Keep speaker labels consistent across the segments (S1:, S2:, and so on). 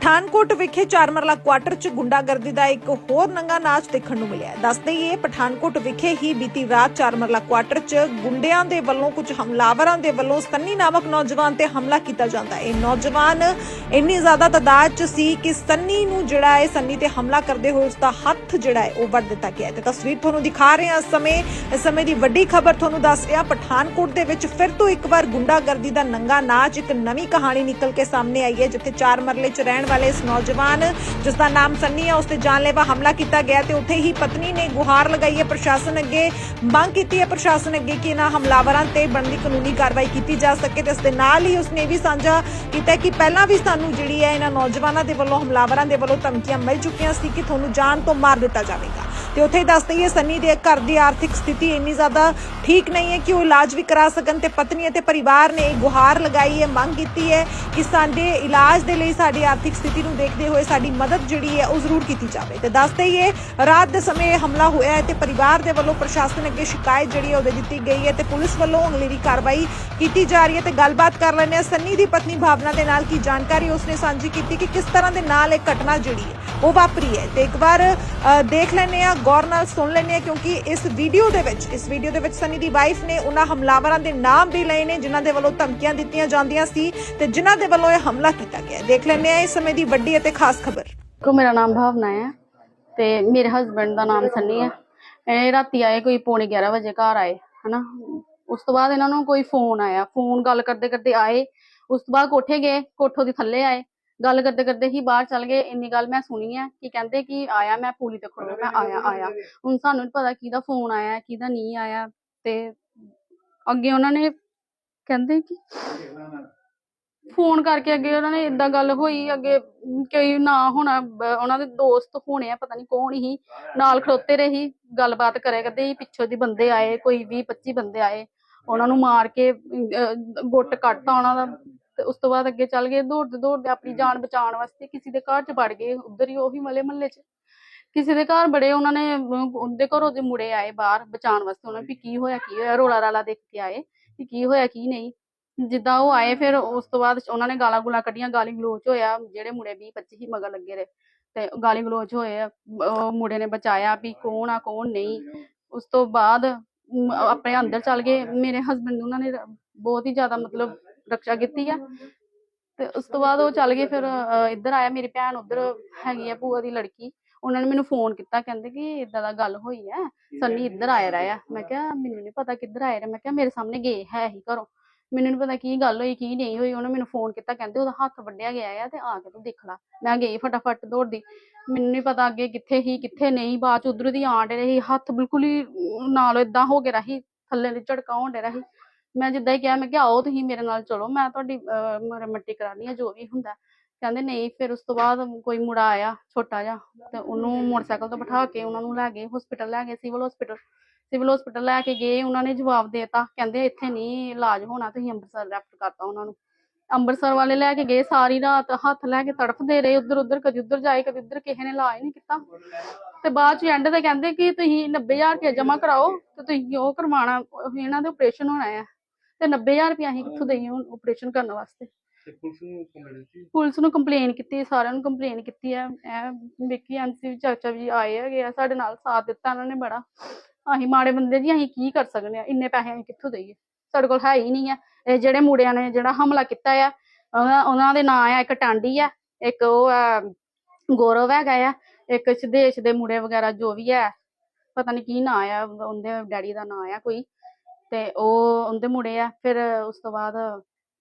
S1: ਪਠਾਨਕੋਟ ਵਿਖੇ ਚਾਰ ਮਰਲਾ ਕੁਆਟਰ 'ਚ ਗੁੰਡਾਗਰਦੀ ਦਾ ਇੱਕ ਹੋਰ ਨੰਗਾ ਨਾਚ ਦੇਖਣ ਨੂੰ ਮਿਲਿਆ ਦੱਸ ਹੀ ਇਹ ਪਠਾਨਕੋਟ ਵਿਖੇ ਹੀ ਬੀਤੀ ਰਾਤ ਚਾਰ ਕੁਆਟਰ 'ਚ ਗੁੰਡਿਆਂ ਦੇ ਵੱਲੋਂ ਕੁਝ ਹਮਲਾਵਰਾਂ ਦੇ ਵੱਲੋਂ ਸੰਨੀ ਨਾਮਕ ਨੌਜਵਾਨ ਤੇ ਹਮਲਾ ਕੀਤਾ ਜਾਂਦਾ ਹੈ। ਇਹ ਨੌਜਵਾਨ ਇੰਨੀ ਜ਼ਿਆਦਾ ਤਾਦਾਦ 'ਚ ਸੀ ਕਿ ਸੰਨੀ ਨੂੰ ਜਿਹੜਾ ਹੈ ਸੰਨੀ ਤੇ ਹਮਲਾ ਕਰਦੇ ਹੋਏ ਉਸ ਦਾ ਹੱਥ ਜਿਹੜਾ ਹੈ, ਉਹ ਵੱਢ ਦਿੱਤਾ ਗਿਆ ਤੇ ਤਸਵੀਰ ਤੁਹਾਨੂੰ ਦਿਖਾ ਰਹੇ ਹਾਂ ਇਸ ਸਮੇਂ ਇਸ ਸਮੇਂ ਦੀ ਵੱਡੀ ਖਬਰ ਤੁਹਾਨੂੰ ਦੱਸ ਰਿਹਾ, ਪਠਾਨਕੋਟ ਦੇ ਵਿੱਚ ਫਿਰ ਤੋਂ ਇੱਕ ਵਾਰ ਗੁੰਡਾਗਰਦੀ ਦਾ ਨੰਗਾ ਨਾਚ ਇੱਕ ਨਵੀਂ ਕਹਾਣੀ ਨਿਕਲ ਕੇ ਸਾਹਮਣੇ ਆਈ ਹੈ, ਜਿੱਥੇ ਚਾਰ ਮਰਲੇ 'ਚ ਰਹਿਣ ਵਾਲੇ ਇਸ ਨੌਜਵਾਨ ਜਿਸ ਦਾ ਨਾਮ ਸੰਨੀ ਹੈ ਉਸ ਤੇ ਜਾਨਲੇਵਾ ਹਮਲਾ ਕੀਤਾ ਗਿਆ ਤੇ ਉੱਥੇ ਹੀ ਪਤਨੀ ਨੇ ਗੁਹਾਰ ਲਗਾਈ ਹੈ। ਪ੍ਰਸ਼ਾਸਨ ਅੱਗੇ ਮੰਗ ਕੀਤੀ ਹੈ, ਪ੍ਰਸ਼ਾਸਨ ਅੱਗੇ ਕਿ ਇਹਨਾਂ ਹਮਲਾਵਰਾਂ ਤੇ ਬਣਦੀ ਕਾਨੂੰਨੀ ਕਾਰਵਾਈ ਕੀਤੀ ਜਾ ਸਕੇ ਤੇ ਇਸ ਦੇ ਨਾਲ ਹੀ ਉਸਨੇ ਇਹ ਵੀ ਸਾਂਝਾ ਕੀਤਾ ਕਿ ਪਹਿਲਾਂ ਵੀ ਸਾਨੂੰ ਜਿਹੜੀ ਹੈ ਇਹਨਾਂ ਨੌਜਵਾਨਾਂ ਦੇ ਵੱਲੋਂ, ਹਮਲਾਵਰਾਂ ਦੇ ਵੱਲੋਂ ਧਮਕੀਆਂ ਮਿਲ ਚੁੱਕੀਆਂ ਸੀ ਕਿ ਤੁਹਾਨੂੰ ਜਾਨ ਤੋਂ ਮਾਰ ਦਿੱਤਾ ਜਾਵੇਗਾ। ਤੇ ਉੱਥੇ ਹੀ ਦੱਸ ਦਈਏ ਸੰਨੀ ਦੇ ਘਰ ਦੀ ਆਰਥਿਕ ਸਥਿਤੀ ਇੰਨੀ ਜ਼ਿਆਦਾ ਠੀਕ ਨਹੀਂ ਹੈ ਕਿ ਉਹ ਇਲਾਜ ਵੀ ਕਰਾ ਸਕਣ ਤੇ ਪਤਨੀ ਅਤੇ ਪਰਿਵਾਰ ਨੇ ਗੁਹਾਰ ਲਗਾਈ ਹੈ, ਮੰਗ ਕੀਤੀ ਹੈ ਕਿ ਸਾਡੇ ਇਲਾਜ ਦੇ ਲਈ ਸਾਡੀ ਆਰਥਿਕ ਸਥਿਤੀ ਨੂੰ ਦੇਖਦੇ ਹੋਏ ਸਾਡੀ ਮਦਦ ਜਿਹੜੀ ਹੈ, ਉਹ ਜ਼ਰੂਰ ਕੀਤੀ ਜਾਵੇ। ਤੇ ਦੱਸ ਦਈਏ ਰਾਤ ਦੇ ਸਮੇਂ ਹਮਲਾ ਹੋਇਆ ਹੈ ਤੇ ਪਰਿਵਾਰ ਦੇ ਵੱਲੋਂ ਪ੍ਰਸ਼ਾਸਨ ਅੱਗੇ ਸ਼ਿਕਾਇਤ ਜਿਹੜੀ ਹੈ ਉਹ ਦੇ ਦਿੱਤੀ ਗਈ ਹੈ ਤੇ ਪੁਲਿਸ ਵੱਲੋਂ ਅਗਲੇਰੀ ਕਾਰਵਾਈ ਕੀਤੀ ਜਾ ਰਹੀ ਹੈ ਤੇ ਗੱਲਬਾਤ ਕਰ ਲੈਂਦੇ ਹਾਂ। ਸੰਨੀ ਦੀ ਪਤਨੀ ਭਾਵਨਾ ਦੇ ਨਾਲ ਕੀ ਜਾਣਕਾਰੀ ਉਸਨੇ ਸਾਂਝੀ ਕੀਤੀ ਕਿ ਕਿਸ ਤਰ੍ਹਾਂ ਦੇ ਨਾਲ ਇਹ ਘਟਨਾ ਜਿਹੜੀ ਹੈ, ਉਹ ਵਾਪਰੀ ਹੈ। ਤੇ ਇੱਕ ਵਾਰ ਦੇਖ ਲੈਂਦੇ ਆ ਗੌਰ ਨਾਲ ਸੁਣ ਲੈਂਦੇ ਆ ਕਿਉਂਕਿ ਇਸ ਵੀਡੀਓ ਦੇ ਵਿੱਚ, ਇਸ ਵੀਡੀਓ ਦੇ ਵਿੱਚ ਸਨੀ ਦੀ ਵਾਈਫ ਨੇ ਉਹਨਾਂ ਹਮਲਾਵਰਾਂ ਦੇ ਨਾਮ ਵੀ ਲਏ ਨੇ, ਜਿਨ੍ਹਾਂ ਦੇ ਵੱਲੋਂ ਧਮਕੀਆਂ ਦਿੱਤੀਆਂ ਜਾਂਦੀਆਂ ਸੀ ਤੇ ਜਿਨ੍ਹਾਂ ਦੇ ਵੱਲੋਂ ਇਹ ਹਮਲਾ ਕੀਤਾ ਗਿਆ ਦੇਖ ਲੈਂਦੇ ਆ ਇਸ ਸਮੇਂ ਦੀ ਵੱਡੀ ਅਤੇ ਖਾਸ ਖਬਰ।
S2: ਕੋ ਮੇਰਾ ਨਾਮ ਭਾਵਨਾ ਹੈ ਤੇ ਮੇਰੇ ਹਸਬੰਡ ਦਾ ਨਾਮ ਸੰਨੀ ਹੈ। ਇਹ ਰਾਤੀ ਆਏ, ਕੋਈ ਪੌਣੇ 11 ਵਜੇ ਘਰ ਆਏ, ਹਨਾ? ਉਸ ਤੋਂ ਬਾਅਦ ਇਹਨਾਂ ਨੂੰ ਕੋਈ ਫੋਨ ਆਇਆ। ਫੋਨ ਗੱਲ ਕਰਦੇ ਕਰਦੇ ਆਏ, ਉਸ ਤੋਂ ਬਾਅਦ ਕੋਠੇ ਗਏ, ਕੋਠੋਂ ਦੀ ਥੱਲੇ ਆਏ। ਗੱਲ ਕਰਦੇ ਕਰਦੇ ਹੀ ਬਾਹਰ ਚਲ ਗਏ ਇੰਨੀ ਗੱਲ ਮੈਂ ਸੁਣੀ ਹੈ ਕਿ ਕਹਿੰਦੇ ਕਿ ਆਇਆ ਮੈਂ ਪੂਲੀ ਤੇ ਖੜੋ ਮੈਂ ਆਇਆ ਆਇਆ। ਹੁਣ ਸਾਨੂੰ ਨੀ ਪਤਾ ਕਿਹਦਾ ਫੋਨ ਆਇਆ ਕਿਹਦਾ ਨਹੀਂ ਆਇਆ ਤੇ ਅੱਗੇ ਉਹਨਾਂ ਨੇ ਕਹਿੰਦੇ ਕਿ ਫੋਨ ਕਰਕੇ ਅੱਗੇ ਉਹਨਾਂ ਨੇ ਇਦਾਂ ਗੱਲ ਹੋਈ ਅੱਗੇ ਕਈ ਨਾ ਹੋਣਾ ਉਹਨਾਂ ਦੇ ਦੋਸਤ ਹੋਣੇ ਆ ਪਤਾ ਨਹੀਂ ਕੌਣ ਹੀ ਨਾਲ ਖੜੋਤੇ ਰਹੀ ਗੱਲਬਾਤ ਕਰਿਆ ਕਰਦੇ ਪਿੱਛੋਂ ਦੀ ਬੰਦੇ ਆਏ ਕੋਈ 20 25 ਬੰਦੇ ਆਏ ਉਹਨਾਂ ਨੂੰ ਮਾਰ ਕੇ ਅਮ, ਅਹ, ਗੁੱਟ ਕੱਟਤਾ ਉਹਨਾਂ ਦਾ। ਤੇ ਉਸ ਤੋਂ ਬਾਅਦ ਅੱਗੇ ਚੱਲ ਗਏ ਦੌੜਦੇ ਦੌੜਦੇ ਆਪਣੀ ਜਾਨ ਬਚਾਉਣ ਵਾਸਤੇ ਕਿਸੇ ਦੇ ਘਰ ਚ ਵੜ ਗਏ ਉਧਰ ਹੀ ਉਹੀ ਮਲੇ ਮਹੱਲੇ ਚ। ਕਿਸੇ ਦੇ ਘਰ ਬੜੇ ਉਹਨਾਂ ਨੇ ਉਹਦੇ ਘਰੋਂ ਦੇ ਮੁੰਡੇ ਆਏ ਬਾਹਰ ਬਚਾਉਣ ਵਾਸਤੇ ਉਹਨਾਂ ਵੀ ਕੀ ਹੋਇਆ ਕੀ ਹੋਇਆ ਰੋਲਾ ਰਾਲਾ ਦੇਖ ਕੇ ਆਏ ਕਿ ਕੀ ਹੋਇਆ ਕੀ ਨਹੀਂ। ਜਿੱਦਾਂ ਉਹ ਆਏ ਫਿਰ ਉਸ ਤੋਂ ਬਾਅਦ ਉਹਨਾਂ ਨੇ ਗਾਲਾਂ ਗੁਲਾਂ ਕੱਢੀਆਂ ਗਾਲੀ ਗਲੋਚ ਹੋਇਆ ਜਿਹੜੇ ਮੁੰਡੇ 20 25 ਹੀ ਮਗਰ ਲੱਗੇ ਰਹੇ ਤੇ ਗਾਲੀ ਗਲੋਚ ਹੋਏ ਆ, ਉਹ ਮੁੰਡੇ ਨੇ ਬਚਾਇਆ ਵੀ ਕੌਣ ਆ ਕੌਣ ਨਹੀਂ। ਉਸ ਤੋਂ ਬਾਅਦ ਆਪਣੇ ਅੰਦਰ ਚੱਲ ਗਏ। ਮੇਰੇ ਹਸਬੰਡ ਉਹਨਾਂ ਨੇ ਬਹੁਤ ਹੀ ਜ਼ਿਆਦਾ ਮਤਲਬ ਰੱਖਿਆ ਕੀਤੀ ਆ। ਤੇ ਉਸ ਤੋਂ ਬਾਅਦ ਉਹ ਚੱਲ ਗਏ ਫਿਰ ਇੱਧਰ ਆਇਆ ਮੇਰੀ ਭੈਣ, ਉੱਧਰ ਹੈਗੀ ਆ ਭੂਆ ਦੀ ਲੜਕੀ। ਉਹਨਾਂ ਨੇ ਮੈਨੂੰ ਫੋਨ ਕੀਤਾ, ਕਹਿੰਦੇ ਕਿ ਇਦਾਂ ਦਾ ਗੱਲ ਹੋਈ ਹੈ ਸੰਨੀ ਇੱਧਰ ਆਇਆ ਰਿਹਾ ਮੈਂ ਕਿਹਾ, ਮੈਨੂੰ ਨਹੀਂ ਪਤਾ ਕਿੱਧਰ ਆਇਆ ਰਿਹਾ ਮੈਂ ਕਿਹਾ, ਮੇਰੇ ਸਾਹਮਣੇ ਗਏ ਹੈ ਹੀ ਘਰੋਂ। ਮੈਨੂੰ ਨਹੀਂ ਪਤਾ ਕੀ ਗੱਲ ਹੋਈ, ਕੀ ਨਹੀਂ ਹੋਈ। ਉਹਨੇ ਮੈਨੂੰ ਫੋਨ ਕੀਤਾ, ਕਹਿੰਦੇ ਉਹਦਾ ਹੱਥ ਵੱਢਿਆ ਗਿਆ ਹੈ ਤੇ ਆ ਕੇ ਤੂੰ ਦੇਖ ਲੈ ਮੈਂ ਗਈ ਫਟਾਫਟ ਦੌੜਦੀ। ਮੈਨੂੰ ਨਹੀਂ ਪਤਾ ਅੱਗੇ ਕਿੱਥੇ ਹੀ ਕਿੱਥੇ ਨਹੀਂ। ਬਾਅਦ ਚ ਉਧਰ ਦੀ ਆਂਡ ਰਹੀ, ਹੱਥ ਬਿਲਕੁਲ ਹੀ ਨਾਲ ਇਦਾਂ ਹੋ ਗਿਆ ਰਹੀ। ਥੱਲੇ ਦੀ ਝੜਕਾ ਹੋਣ ਡਿਆ ਰਹੀ। ਮੈਂ ਜਿੱਦਾਂ ਹੀ ਕਿਹਾ ਮੈਂ ਕਿਹਾ ਆਓ ਤੁਸੀਂ ਮੇਰੇ ਨਾਲ ਚਲੋ ਮੈਂ ਤੁਹਾਡੀ ਅਹ, ਮੁਰੰਮਤੀ ਆ ਜੋ ਵੀ ਹੁੰਦਾ। ਕਹਿੰਦੇ ਨਹੀਂ ਫਿਰ ਉਸ ਤੋਂ ਬਾਅਦ ਕੋਈ ਮੁੰਡਾ ਆਇਆ ਛੋਟਾ ਜਿਹਾ ਤੇ ਉਹਨੂੰ ਮੋਟਰਸਾਈਕਲ ਤੋਂ ਬਿਠਾ ਕੇ ਉਹਨਾਂ ਨੂੰ ਲੈ ਗਏ ਹਸਪੀਟਲ ਲੈ ਗਏ ਸਿਵਲ ਹਸਪੀਟਲ ਸਿਵਲ ਹਸਪੀਟਲ ਲੈ ਕੇ ਗਏ ਉਹਨਾਂ ਨੇ ਜਵਾਬ ਦੇਤਾ। ਕਹਿੰਦੇ ਇੱਥੇ ਨਹੀਂ ਇਲਾਜ ਹੋਣਾ ਤੁਸੀਂ ਅੰਮ੍ਰਿਤਸਰ ਰੈਫਰ ਕਰਤਾ ਉਹਨਾਂ ਨੂੰ। ਅੰਮ੍ਰਿਤਸਰ ਵਾਲੇ ਲੈ ਕੇ ਗਏ ਸਾਰੀ ਰਾਤ ਹੱਥ ਲੈ ਕੇ ਤੜਫਦੇ ਰਹੇ ਉੱਧਰ ਉੱਧਰ ਕਦੀ ਉੱਧਰ ਜਾਏ ਕਦੀ ਉੱਧਰ ਕਿਸੇ ਨੇ ਇਲਾਜ ਨਹੀਂ ਕੀਤਾ। ਤੇ ਬਾਅਦ ਚ ਐਂਡ ਤੇ ਕਹਿੰਦੇ ਕਿ ਤੁਸੀਂ 90000 ਰੁਪਏ ਜਮ੍ਹਾਂ ਕਰਾਓ ਤੇ ਤੁਸੀਂ ਉਹ ਕਰਵਾਉਣਾ ਇਹਨਾਂ ਦੇ ਆਪਰੇਸ਼ਨ ਹੋਣਾ ਹੈ ਤੇ 90000 ਰੁਪਏ ਅਸੀਂ ਕਿੱਥੋਂ ਦੇਈਏ ਆਪਰੇਸ਼ਨ ਕਰਨ ਵਾਸਤੇ?
S3: ਤੇ ਪੁਲਿਸ ਨੂੰ ਕੰਪਲੇਂਟ ਕੀਤੀ
S2: ਪੁਲਿਸ ਨੂੰ ਕੰਪਲੇਨ ਕੀਤੀ ਸਾਰਿਆਂ ਨੂੰ ਕੰਪਲੇਨ ਕੀਤੀ ਹੈ ਇਹ ਵਿੱਕੀ ਐਮਸੀ ਚਾਚਾ ਵੀ ਆਏ ਹੈਗੇ ਆ ਸਾਡੇ ਨਾਲ ਸਾਥ ਦਿੱਤਾ ਉਹਨਾਂ ਨੇ ਬੜਾ। ਅਸੀਂ ਮਾੜੇ ਬੰਦੇ ਜੀ ਅਸੀਂ ਕੀ ਕਰ ਸਕਦੇ ਆ? ਇੰਨੇ ਪੈਸੇ ਅਸੀਂ ਕਿੱਥੋਂ ਦੇਈਏ? ਸਾਡੇ ਕੋਲ ਹੈ ਹੀ ਨਹੀਂ ਆ ਇਹ ਜਿਹੜੇ ਮੁੰਡਿਆਂ ਨੇ ਜਿਹੜਾ ਹਮਲਾ ਕੀਤਾ ਆ ਉਹਨਾਂ ਉਹਨਾਂ ਦੇ ਨਾਂ ਆ ਇੱਕ ਟਾਂਡੀ ਆ ਇੱਕ ਉਹ ਆ ਗੌਰਵ ਹੈਗਾ ਆ ਇੱਕ ਸਿਧੇਸ਼ ਦੇ ਮੁੰਡੇ ਵਗੈਰਾ ਜੋ ਵੀ ਹੈ ਪਤਾ ਨਹੀਂ ਕੀ ਨਾਂ ਆ ਉਹਦੇ ਡੈਡੀ ਦਾ ਨਾਂ ਆ ਕੋਈ। ਤੇ ਉਹ ਉਹਦੇ ਮੁੰਡੇ ਆ ਫਿਰ ਉਸ ਤੋਂ ਬਾਅਦ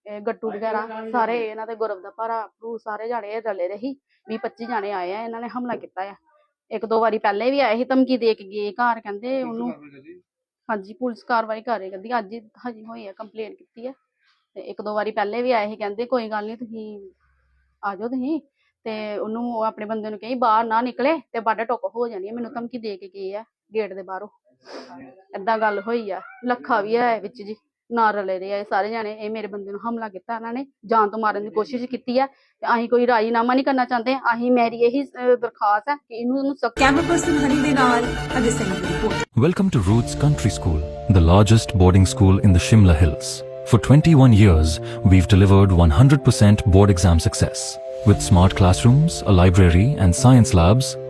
S2: ਇਹ ਗੱਟੂ ਵਗੈਰਾ ਸਾਰੇ ਇਹਨਾਂ ਦੇ ਗੁਰਵ ਦਾ ਭਰਾ ਭਰੂ ਸਾਰੇ ਜਾਣੇ ਰਲੇ ਰਹੀ 20 25 ਜਾਣੇ ਆਏ ਆ ਇਹਨਾਂ ਨੇ ਹਮਲਾ ਕੀਤਾ ਆ। ਇੱਕ ਦੋ ਵਾਰੀ ਪਹਿਲੇ ਵੀ ਆਏ ਸੀ ਧਮਕੀ ਦੇ ਕੇ ਗਏ ਘਰ ਕਹਿੰਦੇ ਉਹਨੂੰ ਹਾਂਜੀ ਪੁਲਿਸ ਕਾਰਵਾਈ ਕਰ ਰਹੀ ਕਹਿੰਦੀ ਅੱਜ ਹਜੇ ਹੋਈ ਹੈ ਕੰਪਲੇਂਟ ਕੀਤੀ ਹੈ ਤੇ ਇੱਕ ਦੋ ਵਾਰੀ ਪਹਿਲੇ ਵੀ ਆਏ ਸੀ ਕਹਿੰਦੇ ਕੋਈ ਗੱਲ ਨਹੀਂ ਤੁਸੀਂ ਆ ਜਾਓ ਤੁਸੀਂ। ਤੇ ਉਹਨੂੰ ਉਹ ਆਪਣੇ ਬੰਦੇ ਨੂੰ ਕਹੀ ਬਾਹਰ ਨਾ ਨਿਕਲੇ ਤੇ ਬਾਡਾ ਟੁੱਕ ਹੋ ਜਾਣੀ ਹੈ ਮੈਨੂੰ ਧਮਕੀ ਦੇ ਕੇ ਗਏ ਆ। ਗੇਟ ਦੇ ਬਾਹਰੋਂ ਏਦਾਂ ਗੱਲ ਹੋਈ ਆ ਲੱਖਾ ਵੀ ਹੈ ਵਿੱਚ ਜੀ ਨਾਲ ਰਲੇ ਰਹੇ ਆ ਇਹ ਸਾਰੇ ਜਾਣੇ ਇਹ ਮੇਰੇ ਬੰਦੇ ਨੂੰ ਹਮਲਾ ਕੀਤਾ ਇਹਨਾਂ ਨੇ ਜਾਨ ਤੋਂ ਮਾਰਨ ਦੀ ਕੋਸ਼ਿਸ਼ ਕੀਤੀ ਹੈ ਤੇ ਅਸੀਂ ਕੋਈ ਰਾਜੀਨਾਮਾ ਨਹੀਂ ਕਰਨਾ ਚਾਹੁੰਦੇ ਅਸੀਂ ਮੇਰੀ ਇਹੀ ਅਹ, ਦਰਖਾਸਤ ਹੈ ਕਿ ਇਹਨੂੰ ਇਹਨੂੰ ਸਖਤ
S1: ਕੈਮਰਾ ਪਰਸਨ ਹਰੀ ਦੇ ਨਾਲ ਅਜੇ ਸਿੰਘ ਦੀ report
S4: Welcome to Roots Country School, the largest boarding school in the Shimla Hills. For 21 years, we've delivered 100% board exam success. With smart classrooms, a library, and science labs,